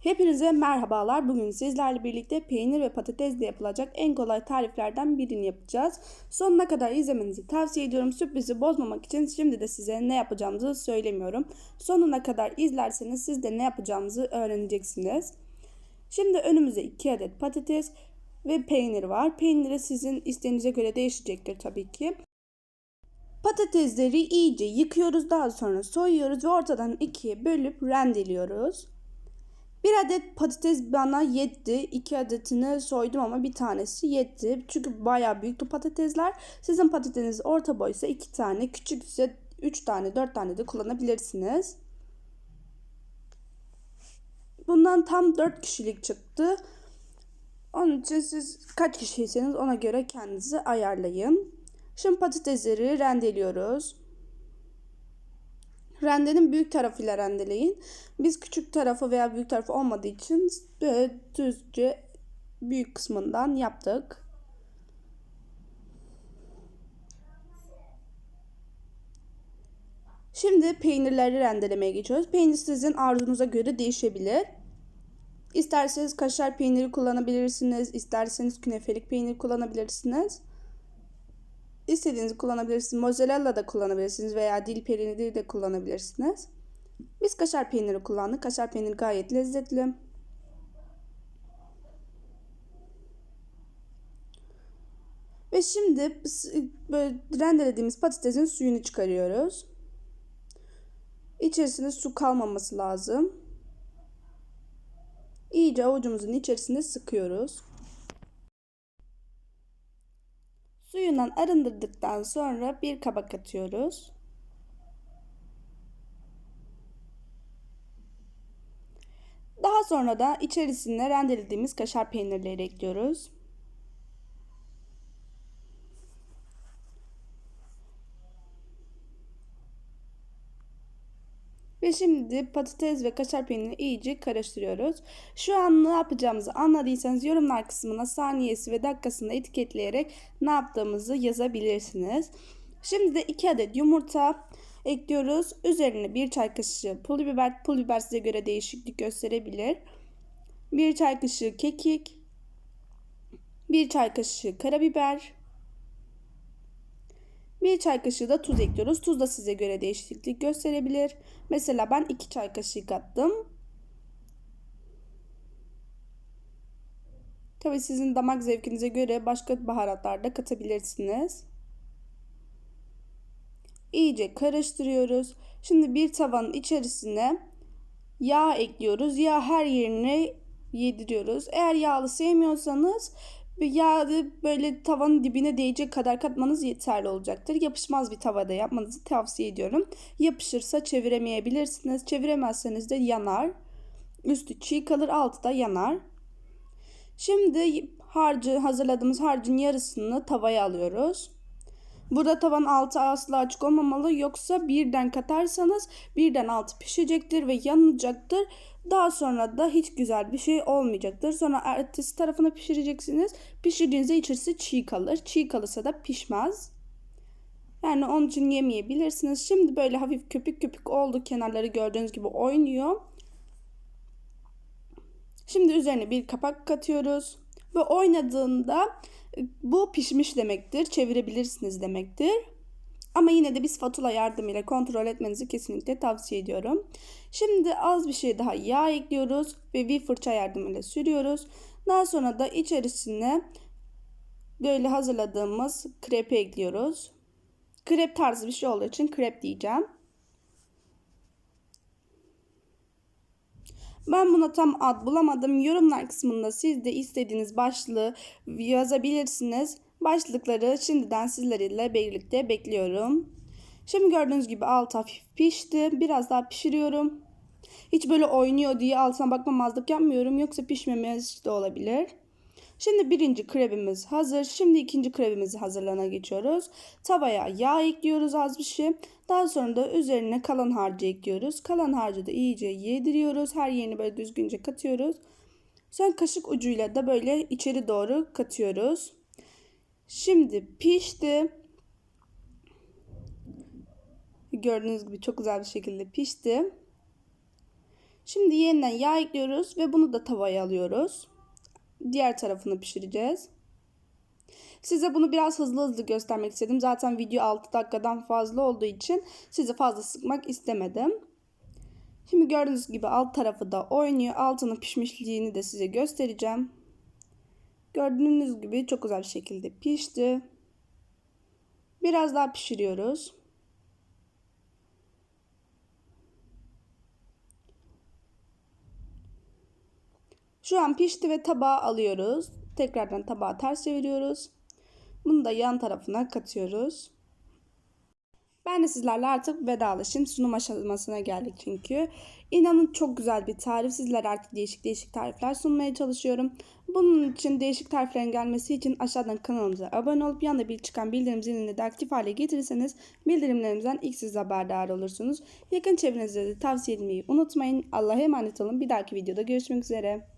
Hepinize merhabalar. Bugün sizlerle birlikte peynir ve patatesle yapılacak en kolay tariflerden birini yapacağız. Sonuna kadar izlemenizi tavsiye ediyorum. Sürprizi bozmamak için şimdi de size ne yapacağımızı söylemiyorum. Sonuna kadar izlerseniz siz de ne yapacağımızı öğreneceksiniz. Şimdi önümüzde 2 adet patates ve peynir var. Peyniri sizin isteğinize göre değişecektir tabii ki. Patatesleri iyice yıkıyoruz. Daha sonra soyuyoruz ve ortadan ikiye bölüp rendeliyoruz. Bir adet patates bana yetti. İki adetini soydum ama bir tanesi yetti. Çünkü bayağı büyüktü patatesler. Sizin patatesiniz orta boysa iki tane, küçükse üç tane, dört tane de kullanabilirsiniz. Bundan tam dört kişilik çıktı. Onun için siz kaç kişiyseniz ona göre kendinizi ayarlayın. Şimdi patatesleri rendeliyoruz. Rendenin büyük tarafıyla rendeleyin. Biz küçük tarafı veya büyük tarafı olmadığı için böyle düzce büyük kısmından yaptık. Şimdi peynirleri rendelemeye geçiyoruz. Peynir sizin arzunuza göre değişebilir. İsterseniz kaşar peyniri kullanabilirsiniz. isterseniz künefelik peynir kullanabilirsiniz. İstediğinizi kullanabilirsiniz. Mozzarella da kullanabilirsiniz veya dil peyniri de kullanabilirsiniz. Biz kaşar peyniri kullandık. Kaşar peyniri gayet lezzetli. Ve şimdi böyle rendelediğimiz patatesin suyunu çıkarıyoruz. İçerisinde su kalmaması lazım. İyice avucumuzun içerisinde sıkıyoruz. Suyundan arındırdıktan sonra bir kaba katıyoruz. Daha sonra da içerisine rendelediğimiz kaşar peynirleri ekliyoruz. Ve şimdi patates ve kaşar peynirini iyice karıştırıyoruz. Şu an ne yapacağımızı anladıysanız yorumlar kısmına saniyesi ve dakikasını etiketleyerek ne yaptığımızı yazabilirsiniz. Şimdi de 2 adet yumurta ekliyoruz. Üzerine 1 çay kaşığı pul biber. Pul biber size göre değişiklik gösterebilir. 1 çay kaşığı kekik. 1 çay kaşığı karabiber. 1 çay kaşığı da tuz ekliyoruz. Tuz da size göre değişiklik gösterebilir. Mesela ben 2 çay kaşığı kattım. Tabii sizin damak zevkinize göre başka baharatlar da katabilirsiniz. İyice karıştırıyoruz. Şimdi bir tavanın içerisine yağ ekliyoruz. Yağ her yerine yediriyoruz. Eğer yağlı sevmiyorsanız yağı böyle tavanın dibine değecek kadar katmanız yeterli olacaktır. Yapışmaz bir tavada yapmanızı tavsiye ediyorum. Yapışırsa çeviremeyebilirsiniz. Çeviremezseniz de yanar. Üstü çiğ kalır, altı da yanar. Şimdi harcı hazırladığımız harcın yarısını tavaya alıyoruz. Burada tavan altı asla açık olmamalı yoksa birden katarsanız birden altı pişecektir ve yanacaktır. Daha sonra da hiç güzel bir şey olmayacaktır. Sonra ertesi tarafına pişireceksiniz. Pişirdiğinizde içerisi çiğ kalır. Çiğ kalırsa da pişmez. Yani onun için yemeyebilirsiniz. Şimdi böyle hafif köpük köpük oldu. Kenarları gördüğünüz gibi oynuyor. Şimdi üzerine bir kapak katıyoruz. Ve oynadığında bu pişmiş demektir. Çevirebilirsiniz demektir. Ama yine de bir spatula yardımıyla kontrol etmenizi kesinlikle tavsiye ediyorum. Şimdi az bir şey daha yağ ekliyoruz ve bir fırça yardımıyla sürüyoruz. Daha sonra da içerisine böyle hazırladığımız krepi ekliyoruz. Krep tarzı bir şey olduğu için krep diyeceğim. Ben buna tam ad bulamadım. Yorumlar kısmında siz de istediğiniz başlığı yazabilirsiniz. Başlıkları şimdiden sizlerle birlikte bekliyorum. Şimdi gördüğünüz gibi alt hafif pişti. Biraz daha pişiriyorum. Hiç böyle oynuyor diye altına bakmamazlık yapmıyorum. Yoksa pişmemesi de olabilir. Şimdi birinci krebimiz hazır. Şimdi ikinci krebimizi hazırlana geçiyoruz. Tavaya yağ ekliyoruz az bir şey. Daha sonra da üzerine kalan harcı ekliyoruz. Kalan harcı da iyice yediriyoruz. Her yerini böyle düzgünce katıyoruz. Sonra kaşık ucuyla da böyle içeri doğru katıyoruz. Şimdi pişti. Gördüğünüz gibi çok güzel bir şekilde pişti. Şimdi yeniden yağ ekliyoruz ve bunu da tavaya alıyoruz. Diğer tarafını pişireceğiz. Size bunu biraz hızlı hızlı göstermek istedim. Zaten video 6 dakikadan fazla olduğu için sizi fazla sıkmak istemedim. Şimdi gördüğünüz gibi alt tarafı da oynuyor. Altının pişmişliğini de size göstereceğim. Gördüğünüz gibi çok güzel bir şekilde pişti. Biraz daha pişiriyoruz. Şu an pişti ve tabağa alıyoruz. Tekrardan tabağı ters çeviriyoruz. Bunu da yan tarafına katıyoruz. Ben de sizlerle artık vedalaşayım. Sunum aşamasına geldik çünkü. İnanın çok güzel bir tarif. Sizlere artık değişik değişik tarifler sunmaya çalışıyorum. Bunun için değişik tariflerin gelmesi için aşağıdan kanalımıza abone olup yanında bir çıkan bildirim zilini de aktif hale getirirseniz bildirimlerimizden ilk siz haberdar olursunuz. Yakın çevrenizde de tavsiye etmeyi unutmayın. Allah'a emanet olun. Bir dahaki videoda görüşmek üzere.